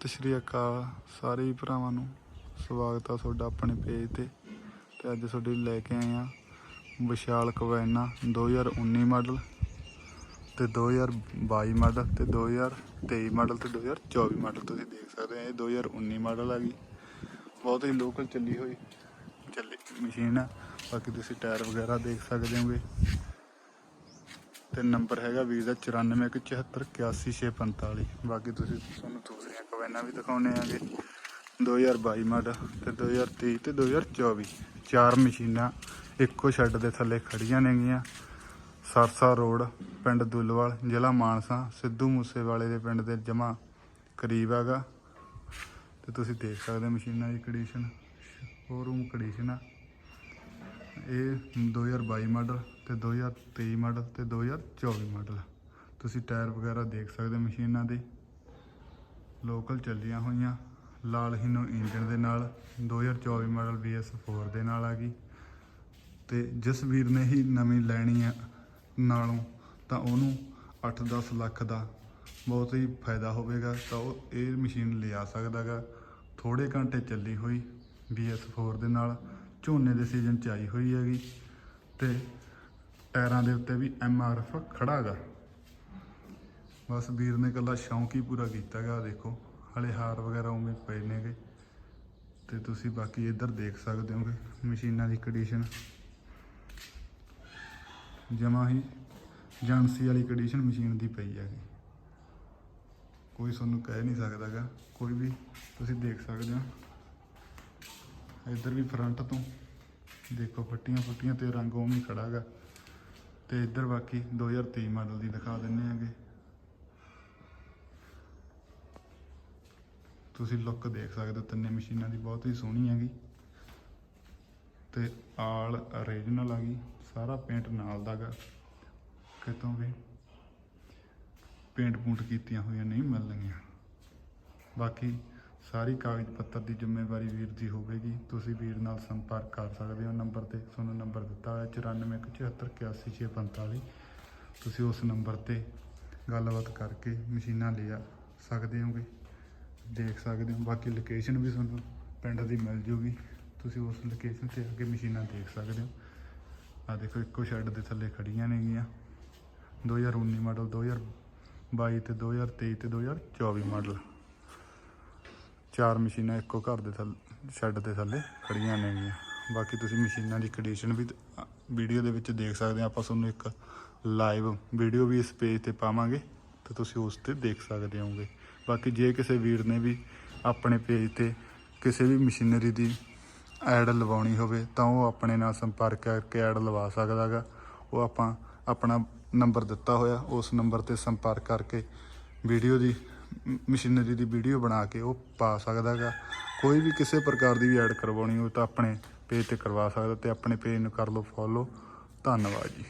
ਸਤਿ ਸ਼੍ਰੀ ਅਕਾਲ ਸਾਰੇ ਹੀ ਭਰਾਵਾਂ ਨੂੰ ਸਵਾਗਤ ਆ ਤੁਹਾਡਾ ਆਪਣੇ ਪੇਜ ਤੇ। ਤੇ ਅੱਜ ਤੁਹਾਡੇ ਲਈ ਲੈ ਕੇ ਆਏ ਆ ਵਿਸ਼ਾਲ ਕਵੈਨਾ 2019 ਮਾਡਲ ਤੇ 2022 ਮਾਡਲ ਤੇ 2023 ਮਾਡਲ ਤੇ 2024 ਮਾਡਲ ਤੁਸੀਂ ਦੇਖ ਸਕਦੇ ਆ ਇਹ 2019 ਮਾਡਲ ਆ ਗਈ ਬਹੁਤ ਹੀ ਲੋਕਲ ਚੱਲੀ ਹੋਈ ਚੱਲੀ ਮਸ਼ੀਨ ਆ। ਬਾਕੀ ਤੁਸੀਂ ਟਾਇਰ ਵਗੈਰਾ ਦੇਖ ਸਕਦੇ ਹੋਗੇ। ਤੇ ਨੰਬਰ ਹੈਗਾ ਵੀਰ ਦਾ 9417481645 ਬਾਕੀ ਤੁਸੀਂ ਤੁਹਾਨੂੰ ਦੂਸਰੀਆਂ ਕਵੈਨਾਂ ਵੀ ਦਿਖਾਉਣੇ ਆਗੇ। 2022 ਮਾਡਲ ਤੇ 2023 ਤੇ 2024 ਚਾਰ ਮਸ਼ੀਨਾਂ ਇੱਕੋ ਸ਼ੈੱਡ ਦੇ ਥੱਲੇ ਖੜੀਆਂ ਨੇਗੀਆਂ। ਸਰਸਾ ਰੋਡ, ਪਿੰਡ ਦੁੱਲਵਾਲ, ਜ਼ਿਲ੍ਹਾ ਮਾਨਸਾ, ਸਿੱਧੂ ਮੂਸੇਵਾਲੇ ਦੇ ਪਿੰਡ ਦੇ ਜਮਾ ਕਰੀਬ ਹੈਗਾ। ਤੇ ਤੁਸੀਂ ਦੇਖ ਸਕਦੇ ਮਸ਼ੀਨਾਂ ਦੀ ਕੰਡੀਸ਼ਨ ਸ਼ੋਰੂਮ ਕੰਡੀਸ਼ਨ ਆ। ਇਹ 2022 ਮਾਡਲ ਤੇ 2023 ਮਾਡਲ ਤੇ 2024 ਮਾਡਲ। ਤੁਸੀਂ ਟਾਇਰ ਵਗੈਰਾ ਦੇਖ ਸਕਦੇ ਮਸ਼ੀਨਾਂ ਦੇ। ਲੋਕਲ ਚੱਲੀਆਂ ਹੋਈਆਂ। ਲਾਲ ਹੀਨੋ ਇੰਜਨ ਦੇ ਨਾਲ 2024 ਮਾਡਲ BS4 ਦੇ ਨਾਲ ਆ ਗਈ। ਤੇ ਜਿਸ ਵੀਰ ਨੇ ਹੀ ਨਵੀਂ ਲੈਣੀ ਆ ਨਾਲੋਂ, ਤਾਂ ਉਹਨੂੰ 8-10 ਲੱਖ ਦਾ ਬਹੁਤ ਹੀ ਫਾਇਦਾ ਹੋਵੇਗਾ। ਤਾਂ ਉਹ ਇਹ ਮਸ਼ੀਨ ਲਿਆ ਸਕਦਾਗਾ। ਥੋੜੇ ਘੰਟੇ ਚੱਲੀ ਹੋਈ BS4 ਦੇ ਨਾਲ। ਝੋਨੇ ਦੇ ਸੀਜ਼ਨ ਚ ਆਈ ਹੋਈ ਹੈਗੀ। ਤੇ ਟਾਇਰਾਂ ਦੇ ਉੱਤੇ ਵੀ MRF ਖੜਾਗਾ। ਬਸ ਵੀਰ ਨੇ ਕੱਲਾ ਸ਼ੌਂਕ ਹੀ ਪੂਰਾ ਕੀਤਾਗਾ ਦੇਖੋ, ਹਲੇ ਹਾਰ ਵਗੈਰਾ ਉਵੇਂ ਪਏ ਨੇਗੇ। ਤੇ ਤੁਸੀਂ ਬਾਕੀ ਇੱਧਰ ਦੇਖ ਸਕਦੇ ਹੋਗੇ, ਮਸ਼ੀਨਾਂ ਦੀ ਕੰਡੀਸ਼ਨ ਜਮਾ ਹੀ ਏਜੰਸੀ ਵਾਲੀ ਕੰਡੀਸ਼ਨ ਮਸ਼ੀਨ ਦੀ ਪਈ ਹੈਗੀ। ਕੋਈ ਤੁਹਾਨੂੰ ਕਹਿ ਨਹੀਂ ਸਕਦਾਗਾ, ਕੋਈ ਵੀ ਤੁਸੀਂ ਦੇਖ ਸਕਦੇ ਹੋ। ਇੱਧਰ ਵੀ ਫਰੰਟ ਤੋਂ ਦੇਖੋ ਫੱਟੀਆਂ ਫੁੱਟੀਆਂ ਤੇ ਰੰਗ ਉਵੇਂ ਹੀ ਖੜਾ ਗਾ ਤੇ ਇੱਧਰ ਬਾਕੀ 2023 ਮਾਡਲ ਦੀ ਦਿਖਾ ਦਿੰਨੇ ਆਗੇ। ਤੁਸੀਂ ਲੁੱਕ ਦੇਖ ਸਕਦੇ ਹੋ, ਤਿੰਨੇ ਮਸ਼ੀਨਾਂ ਦੀ ਬਹੁਤ ਹੀ ਸੋਹਣੀ ਹੈਗੀ। ਤੇ ਆਲ ਓਰੀਜਨਲ ਆ ਗਈ ਸਾਰਾ ਪੇਂਟ ਨਾਲ ਦਾ ਗਾ, ਕਿਤੋਂ ਵੀ। ਪੇਂਟ ਪੂੰਟ ਕੀਤੀਆਂ ਹੋਈਆਂ ਨਹੀਂ ਮਿਲਣਗੀਆਂ। ਬਾਕੀ ਸਾਰੀ ਕਾਗਜ਼ ਪੱਤਰ ਦੀ ਜ਼ਿੰਮੇਵਾਰੀ ਵੀਰ ਦੀ ਹੋਵੇਗੀ। ਤੁਸੀਂ ਵੀਰ ਨਾਲ ਸੰਪਰਕ ਕਰ ਸਕਦੇ ਹੋ। ਨੰਬਰ ਤੇ ਤੁਹਾਨੂੰ ਨੰਬਰ ਦਿੱਤਾ ਹੋਇਆ 9417481645 ਤੁਸੀਂ ਉਸ ਨੰਬਰ ਤੇ ਗੱਲਬਾਤ ਕਰਕੇ ਮਸ਼ੀਨਾਂ ਲਿਆ ਸਕਦੇ ਹੋਗੇ, ਦੇਖ ਸਕਦੇ ਹੋ। ਬਾਕੀ ਲੋਕੇਸ਼ਨ ਵੀ ਤੁਹਾਨੂੰ ਪਿੰਡ ਦੀ ਮਿਲ ਜੂਗੀ। ਤੁਸੀਂ ਉਸ ਲੋਕੇਸ਼ਨ ਤੇ ਆ ਕੇ ਮਸ਼ੀਨਾਂ ਦੇਖ ਸਕਦੇ ਹੋ। ਆ ਦੇਖੋ, ਇੱਕੋ ਸ਼ੈੱਡ ਦੇ ਥੱਲੇ ਖੜੀਆਂ ਨੇਗੀਆਂ। 2019 ਮਾਡਲ 2022 ਤੇ 2023 ਤੇ 2024 ਮਾਡਲ ਚਾਰ ਮਸ਼ੀਨਾਂ ਇੱਕੋ ਘਰ ਦੇ ਥੱਲੇ, ਸ਼ੈੱਡ ਦੇ ਥੱਲੇ ਖੜੀਆਂ ਨੇਗੀਆਂ ਬਾਕੀ ਤੁਸੀਂ ਮਸ਼ੀਨਾਂ ਦੀ ਕੰਡੀਸ਼ਨ ਵੀ ਵੀਡੀਓ ਦੇ ਵਿੱਚ ਦੇਖ ਸਕਦੇ ਆ। ਆਪਾਂ ਤੁਹਾਨੂੰ ਇੱਕ ਲਾਈਵ ਵੀਡੀਓ ਵੀ ਇਸ ਪੇਜ ਤੇ ਪਾਵਾਂਗੇ, ਤੇ ਤੁਸੀਂ ਉਸ ਤੇ ਦੇਖ ਸਕਦੇ ਹੋਗੇ ਬਾਕੀ ਜੇ ਕਿਸੇ ਵੀਰ ਨੇ ਵੀ ਆਪਣੇ ਪੇਜ ਤੇ ਕਿਸੇ ਵੀ ਮਸ਼ੀਨਰੀ ਦੀ ਐਡ ਲਵਾਉਣੀ ਹੋਵੇ, ਤਾਂ ਉਹ ਆਪਣੇ ਨਾਲ ਸੰਪਰਕ ਕਰਕੇ ਐਡ ਲਵਾ ਸਕਦਾਗਾ ਉਹ ਆਪਾਂ ਆਪਣਾ ਨੰਬਰ ਦਿੱਤਾ ਹੋਇਆ, ਉਸ ਨੰਬਰ ਤੇ ਸੰਪਰਕ ਕਰਕੇ ਵੀਡੀਓ ਦੀ ਮਸ਼ੀਨਰੀ ਦੀ ਵੀਡੀਓ ਬਣਾ ਕੇ ਉਹ ਪਾ ਸਕਦਾਗਾ ਕੋਈ ਵੀ ਕਿਸੇ ਪ੍ਰਕਾਰ ਦੀ ਵੀ ਐਡ ਕਰਵਾਉਣੀ ਹੋਵੇ ਤਾਂ ਆਪਣੇ ਪੇਜ ਤੇ ਕਰਵਾ ਸਕਦਾ ਤੇ ਆਪਣੇ ਪੇਜ ਨੂੰ ਕਰ ਲਓ ਫੋਲੋ ਧੰਨਵਾਦ ਜੀ।